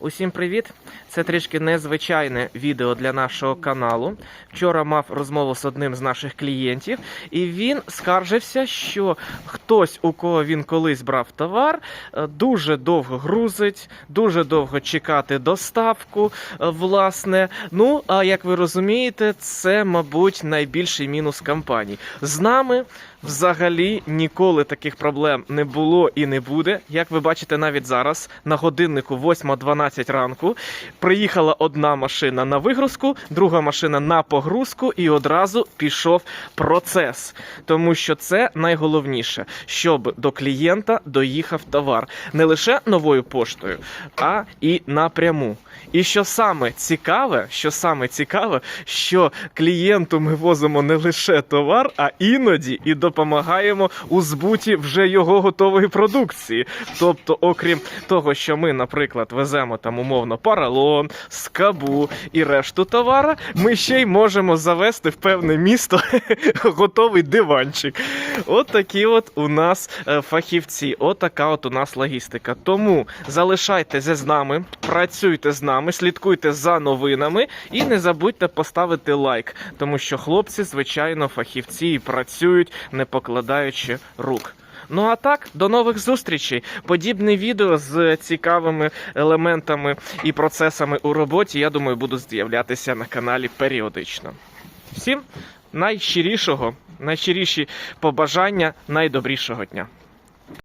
Усім привіт! Це трішки незвичайне відео для нашого каналу. Вчора мав розмову з одним з наших клієнтів, і він скаржився, що хтось, у кого він колись брав товар, е, дуже довго грузить, дуже довго чекати доставку. е, Власне, ну а як ви розумієте, це, мабуть, найбільший мінус компанії. З нами взагалі ніколи таких проблем не було і не буде. Як ви бачите, навіть зараз на годиннику 8.12 ранку приїхала одна машина на вигрузку, друга машина на погрузку, і одразу пішов процес. Тому що це найголовніше, щоб до клієнта доїхав товар не лише новою поштою, а і напряму. І що саме цікаве, що саме цікаве, що клієнту ми возимо не лише товар, а іноді і допомагаємо у збуті вже його готової продукції. Тобто, окрім того, що ми, наприклад, веземо там умовно паралон, скабу і решту товара, ми ще й можемо завести в певне місто готовий диванчик. От такі от у нас е, фахівці, от от у нас логістика. Тому залишайтеся з нами, працюйте з нами, слідкуйте за новинами і не забудьте поставити лайк, тому що хлопці, звичайно, фахівці і працюють, не покладаючи рук. Ну а так, до нових зустрічей. Подібне відео з цікавими елементами і процесами у роботі, я думаю, буду з'являтися на каналі періодично. Всім найщирішого, найщиріші побажання, найдобрішого дня.